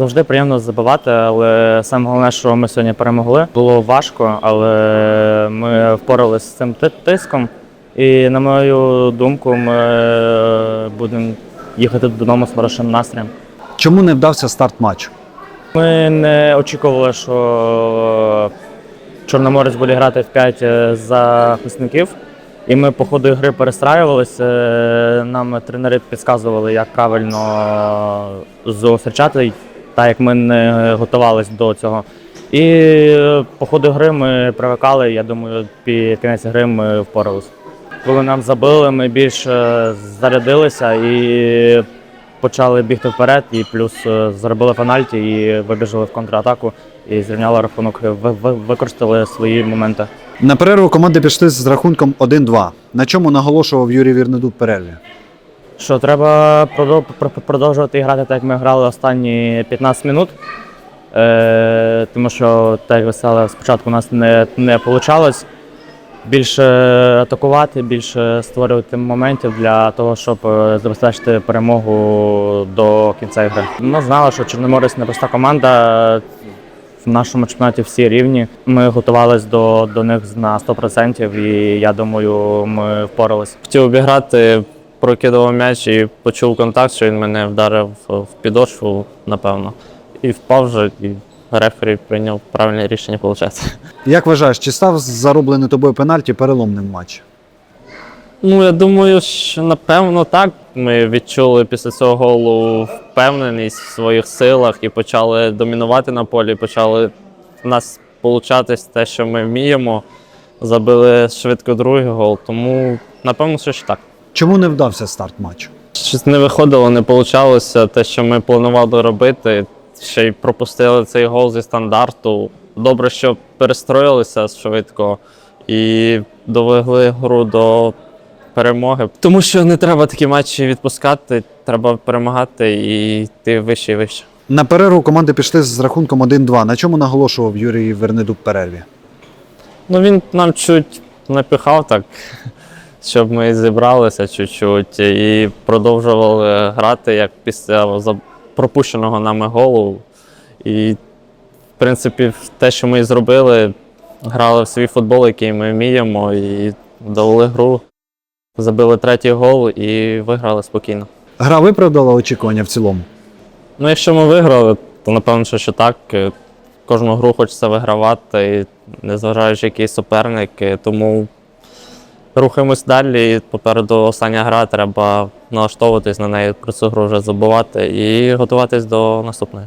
Завжди приємно забивати, але саме головне, що ми сьогодні перемогли. Було важко, але ми впоралися з цим тиском. І на мою думку, ми будемо їхати додому з хорошим настроєм. Чому не вдався старт матчу? Ми не очікували, що Чорноморець буде грати в 5 захисників. І ми по ходу гри перестраювалися. Нам тренери підказували, як правильно зустрічати, так як ми не готувалися до цього. І по ходу гри ми привикали. Я думаю, під кінець гри ми впоралися. Коли нам забили, ми більше зарядилися і почали бігти вперед, і плюс е, зробили пенальті і вибіжали в контратаку і зрівняли рахунок. Ви- ви- Використали свої моменти. На перерву команди пішли з рахунком 1-2. На чому наголошував Юрій Вірнедуб перерві? Що треба продов- пр- пр- продовжувати грати так, як ми грали останні 15 минут. Е, тому що, так як ви сказали, спочатку у нас не, не вийшло. Більше атакувати, більше створювати моментів для того, щоб е, забезпечити перемогу до кінця гри. Ми знали, що Чорноморець непроста команда. В нашому чемпіонаті всі рівні. Ми готувалися до, до них на 100% і я думаю, ми впоралися. Хотів обіграти, прокидував м'яч і почув контакт, що він мене вдарив в підошву, напевно. І впав вже, і рефері прийняв правильне рішення, виходить. Як вважаєш, чи став зароблений тобою пенальті переломним в матчі? Ну, я думаю, що напевно так. Ми відчули після цього голу впевненість в своїх силах і почали домінувати на полі, почали в нас получатись те, що ми вміємо. Забили швидко другий гол, тому напевно, що ж так. Чому не вдався старт матчу? Щось не виходило, не вийшло те, що ми планували робити. Ще й пропустили цей гол зі стандарту. Добре, що перестроїлися швидко і довели гру до перемоги. Тому що не треба такі матчі відпускати, треба перемагати і йти вище і вище. На перерву команди пішли з рахунком 1-2. На чому наголошував Юрій Вернедуб перерві? Ну він нам чуть напіхав так, щоб ми зібралися чуть-чуть і продовжували грати як після пропущеного нами голу. І, в принципі, те, що ми зробили, грали в свій футбол, який ми вміємо, і довели гру, забили третій гол і виграли спокійно. Гра виправдала очікування в цілому. Ну, якщо ми виграли, то напевно, що, так. Кожну гру хочеться вигравати, і незважаючи який суперник. Тому рухаємось далі. Попереду остання гра, треба налаштовуватись на неї, про цю гру вже забувати і готуватись до наступної.